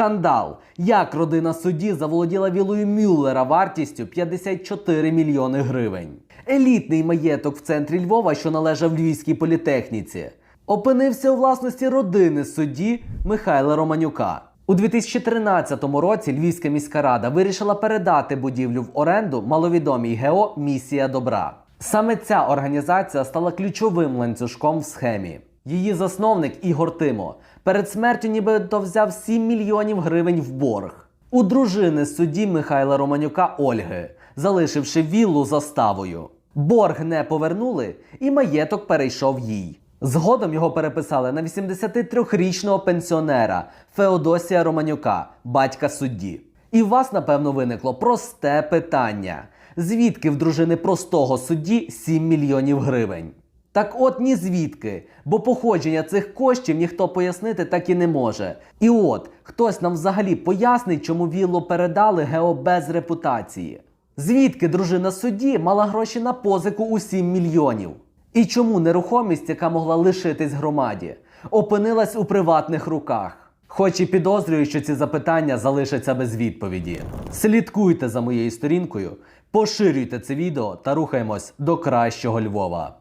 Скандал. Як родина судді заволоділа вілою Мюллера вартістю 54 мільйони гривень. Елітний маєток в центрі Львова, що належав Львівській політехніці, опинився у власності родини судді Михайла Романюка. У 2013 році Львівська міська рада вирішила передати будівлю в оренду маловідомій ГЕО Місія Добра. Саме ця організація стала ключовим ланцюжком в схемі. Її засновник Ігор Тимо перед смертю нібито взяв 7 мільйонів гривень в борг. У дружини судді Михайла Романюка Ольги, залишивши віллу заставою. Борг не повернули, і маєток перейшов їй. Згодом його переписали на 83-річного пенсіонера Феодосія Романюка, батька судді. І у вас, напевно, виникло просте питання: звідки в дружини простого судді 7 мільйонів гривень? Так от ні звідки, бо походження цих коштів ніхто пояснити так і не може. І от хтось нам взагалі пояснить, чому віллу передали ГЕО без репутації. Звідки дружина судді мала гроші на позику у 7 мільйонів? І чому нерухомість, яка могла лишитись громаді, опинилась у приватних руках? Хоч і підозрюю, що ці запитання залишаться без відповіді. Слідкуйте за моєю сторінкою, поширюйте це відео та рухаємось до кращого Львова.